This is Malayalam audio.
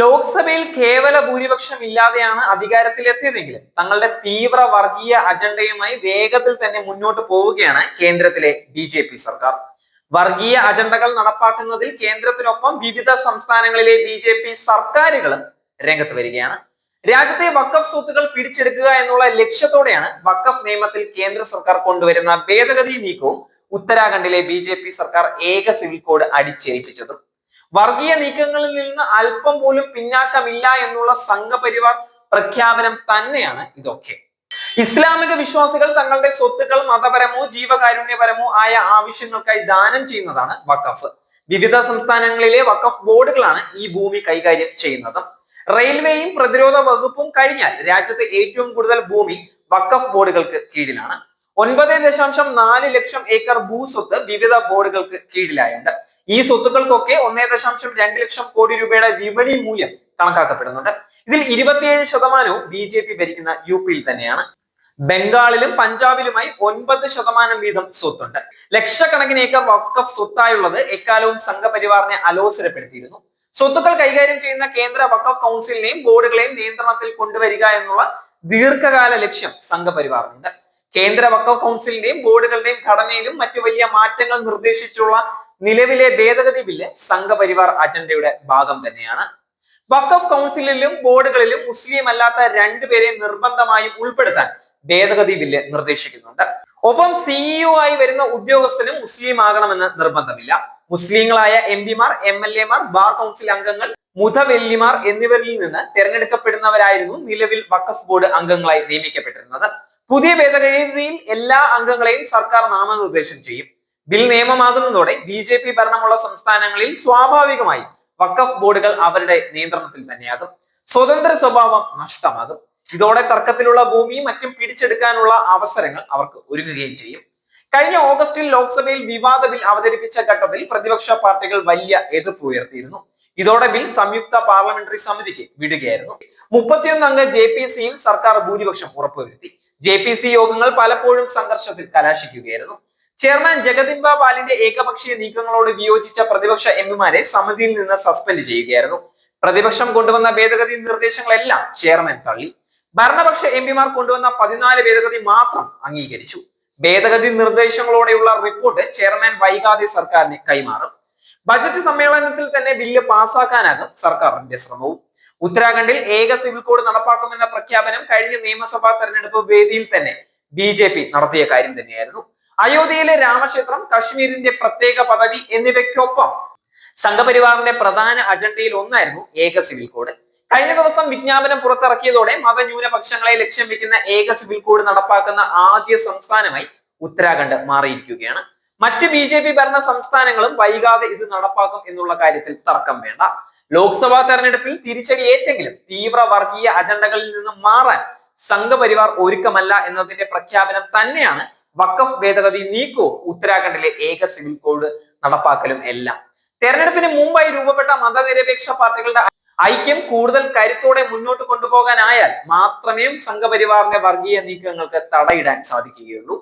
ലോക്സഭയിൽ കേവല ഭൂരിപക്ഷം ഇല്ലാതെയാണ് അധികാരത്തിലെത്തിയതെങ്കിൽ തങ്ങളുടെ തീവ്ര വർഗീയ അജണ്ടയുമായി വേഗത്തിൽ തന്നെ മുന്നോട്ട് പോവുകയാണ് കേന്ദ്രത്തിലെ ബി സർക്കാർ. വർഗീയ അജണ്ടകൾ നടപ്പാക്കുന്നതിൽ കേന്ദ്രത്തിനൊപ്പം വിവിധ സംസ്ഥാനങ്ങളിലെ ബി ജെ പി സർക്കാരുകളും രംഗത്ത് വരികയാണ്. രാജ്യത്തെ വക്കഫ് സ്വത്തുകൾ പിടിച്ചെടുക്കുക എന്നുള്ള ലക്ഷ്യത്തോടെയാണ് വക്കഫ് നിയമത്തിൽ കേന്ദ്ര സർക്കാർ കൊണ്ടുവരുന്ന ഭേദഗതി നീക്കവും ഉത്തരാഖണ്ഡിലെ ബി സർക്കാർ ഏക സിവിൽ കോഡ് അടിച്ചേൽപ്പിച്ചതും. വർഗീയ നീക്കങ്ങളിൽ നിന്ന് അല്പം പോലും പിന്നാക്കമില്ല എന്നുള്ള സംഘപരിവാർ പ്രഖ്യാപനം തന്നെയാണ് ഇതൊക്കെ. ഇസ്ലാമിക വിശ്വാസികൾ തങ്ങളുടെ സ്വത്തുക്കൾ മതപരമോ ജീവകാരുണ്യപരമോ ആയ ആവശ്യങ്ങൾക്കായി ദാനം ചെയ്യുന്നതാണ് വഖഫ്. വിവിധ സംസ്ഥാനങ്ങളിലെ വഖഫ് ബോർഡുകളാണ് ഈ ഭൂമി കൈകാര്യം ചെയ്യുന്നത്. റെയിൽവേയും പ്രതിരോധ വകുപ്പും കഴിഞ്ഞാൽ രാജ്യത്തെ ഏറ്റവും കൂടുതൽ ഭൂമി വഖഫ് ബോർഡുകൾക്ക് കീഴിലാണ്. ഒൻപത് ദശാംശം നാല് ലക്ഷം ഏക്കർ ഭൂസ്വത്ത് വിവിധ ബോർഡുകൾക്ക് കീഴിലായുണ്ട്. ഈ സ്വത്തുക്കൾക്കൊക്കെ ഒന്നേ ദശാംശം രണ്ട് ലക്ഷം കോടി രൂപയുടെ വിപണി മൂല്യം കണക്കാക്കപ്പെടുന്നുണ്ട്. ഇതിൽ ഇരുപത്തിയേഴ് ശതമാനവും ബി ജെ പി ഭരിക്കുന്ന യു പിയിൽ തന്നെയാണ്. ബംഗാളിലും പഞ്ചാബിലുമായി ഒൻപത് ശതമാനം വീതം സ്വത്തുണ്ട്. ലക്ഷക്കണക്കിന് ഏക്കർ വക്കഫ് സ്വത്തായുള്ളത് എക്കാലവും സംഘപരിവാറിനെ അലോസരപ്പെടുത്തിയിരുന്നു. സ്വത്തുക്കൾ കൈകാര്യം ചെയ്യുന്ന കേന്ദ്ര വക്കഫ് കൗൺസിലിനെയും ബോർഡുകളെയും നിയന്ത്രണത്തിൽ കൊണ്ടുവരിക എന്നുള്ള ദീർഘകാല ലക്ഷ്യം സംഘപരിവാറിനുണ്ട്. കേന്ദ്ര വക്കഫ് കൗൺസിലിന്റെയും ബോർഡുകളുടെയും ഘടനയിലും മറ്റു വലിയ മാറ്റങ്ങൾ നിർദ്ദേശിച്ചുള്ള നിലവിലെ ഭേദഗതി ബില്ല് സംഘപരിവാർ അജണ്ടയുടെ ഭാഗം തന്നെയാണ്. വക്കഫ് കൗൺസിലിലും ബോർഡുകളിലും മുസ്ലിം അല്ലാത്ത രണ്ടുപേരെ നിർബന്ധമായും ഉൾപ്പെടുത്താൻ ഭേദഗതി ബില്ല് നിർദ്ദേശിക്കുന്നുണ്ട്. ഒപ്പം സിഇഒ ആയി വരുന്ന ഉദ്യോഗസ്ഥനും മുസ്ലിം ആകണമെന്ന് നിർബന്ധമില്ല. മുസ്ലിങ്ങളായ എം പിമാർ എം എൽ എമാർ ബാർ കൗൺസിൽ അംഗങ്ങൾ മുതവെല്ലിമാർ എന്നിവരിൽ നിന്ന് തിരഞ്ഞെടുക്കപ്പെടുന്നവരായിരുന്നു നിലവിൽ വക്കഫ് ബോർഡ് അംഗങ്ങളായി നിയമിക്കപ്പെട്ടിരുന്നത്. പുതിയ ഭേദഗതിയിൽ എല്ലാ അംഗങ്ങളെയും സർക്കാർ നാമനിർദ്ദേശം ചെയ്യും. ബിൽ നിയമമാകുന്നതോടെ ബി ജെ പി ഭരണമുള്ള സംസ്ഥാനങ്ങളിൽ സ്വാഭാവികമായി വക്കഫ് ബോർഡുകൾ അവരുടെ നിയന്ത്രണത്തിൽ തന്നെയാകും. സ്വതന്ത്ര സ്വഭാവം നഷ്ടമാകും. ഇതോടെ തർക്കത്തിലുള്ള ഭൂമിയും മറ്റും പിടിച്ചെടുക്കാനുള്ള അവസരങ്ങൾ അവർക്ക് ഒരുങ്ങുകയും ചെയ്യും. കഴിഞ്ഞ ഓഗസ്റ്റിൽ ലോക്സഭയിൽ വിവാദ ബിൽ അവതരിപ്പിച്ച ഘട്ടത്തിൽ പ്രതിപക്ഷ പാർട്ടികൾ വലിയ എതിർപ്പ് ഉയർത്തിയിരുന്നു. ഇതോടെ ബിൽ സംയുക്ത പാർലമെന്ററി സമിതിക്ക് വിടുകയായിരുന്നു. മുപ്പത്തിയൊന്ന് അംഗ ജെ പി സിയിൽ സർക്കാർ ഭൂരിപക്ഷം ഉറപ്പുവരുത്തി. ജെ പി സി യോഗങ്ങൾ പലപ്പോഴും സംഘർഷത്തിൽ കലാശിക്കുകയായിരുന്നു. ചെയർമാൻ ജഗദിംബ പാലിന്റെ ഏകപക്ഷീയ നീക്കങ്ങളോട് വിയോജിച്ച പ്രതിപക്ഷ എംപിമാരെ സമിതിയിൽ നിന്ന് സസ്പെൻഡ് ചെയ്യുകയായിരുന്നു. പ്രതിപക്ഷം കൊണ്ടുവന്ന ഭേദഗതി നിർദ്ദേശങ്ങളെല്ലാം ചെയർമാൻ തള്ളി. ഭരണപക്ഷ എംപിമാർ കൊണ്ടുവന്ന പതിനാല് ഭേദഗതി മാത്രം അംഗീകരിച്ചു. ഭേദഗതി നിർദ്ദേശങ്ങളോടെയുള്ള റിപ്പോർട്ട് ചെയർമാൻ വൈകാതെ സർക്കാരിന് കൈമാറും. ബജറ്റ് സമ്മേളനത്തിൽ തന്നെ ബില്ല് പാസാക്കാനാകും സർക്കാരിന്റെ ശ്രമവും. ഉത്തരാഖണ്ഡിൽ ഏക സിവിൽ കോഡ് നടപ്പാക്കുമെന്ന പ്രഖ്യാപനം കഴിഞ്ഞ നിയമസഭാ തെരഞ്ഞെടുപ്പ് വേദിയിൽ തന്നെ ബി നടത്തിയ കാര്യം തന്നെയായിരുന്നു. അയോധ്യയിലെ രാമക്ഷേത്രം കശ്മീരിന്റെ പ്രത്യേക പദവി എന്നിവയ്ക്കൊപ്പം സംഘപരിവാറിന്റെ പ്രധാന അജണ്ടയിൽ ഒന്നായിരുന്നു ഏക സിവിൽ കോഡ്. കഴിഞ്ഞ ദിവസം വിജ്ഞാപനം പുറത്തിറക്കിയതോടെ മതന്യൂനപക്ഷങ്ങളെ ലക്ഷ്യം വെക്കുന്ന ഏക സിവിൽ കോഡ് നടപ്പാക്കുന്ന ആദ്യ സംസ്ഥാനമായി ഉത്തരാഖണ്ഡ് മാറിയിരിക്കുകയാണ്. മറ്റ് ബി ജെ പി ഭരണ സംസ്ഥാനങ്ങളും വൈകാതെ ഇത് നടപ്പാക്കും എന്നുള്ള കാര്യത്തിൽ തർക്കം വേണ്ട. ലോക്സഭാ തെരഞ്ഞെടുപ്പിൽ തിരിച്ചടി ഏറ്റെങ്കിലും തീവ്ര വർഗീയ അജണ്ടകളിൽ നിന്ന് മാറാൻ സംഘപരിവാർ ഒരുക്കമല്ല എന്നതിന്റെ പ്രഖ്യാപനം തന്നെയാണ് വഖഫ് ഭേദഗതി നീക്കോ? ഉത്തരാഖണ്ഡിലെ ഏക സിവിൽ കോഡ് നടപ്പാക്കലും എല്ലാം. തെരഞ്ഞെടുപ്പിന് മുമ്പായി രൂപപ്പെട്ട മതനിരപേക്ഷ പാർട്ടികളുടെ ഐക്യം കൂടുതൽ കരുത്തോടെ മുന്നോട്ട് കൊണ്ടുപോകാനായാൽ മാത്രമേ സംഘപരിവാറിന്റെ വർഗീയ നീക്കങ്ങൾക്ക് തടയിടാൻ സാധിക്കുകയുള്ളൂ.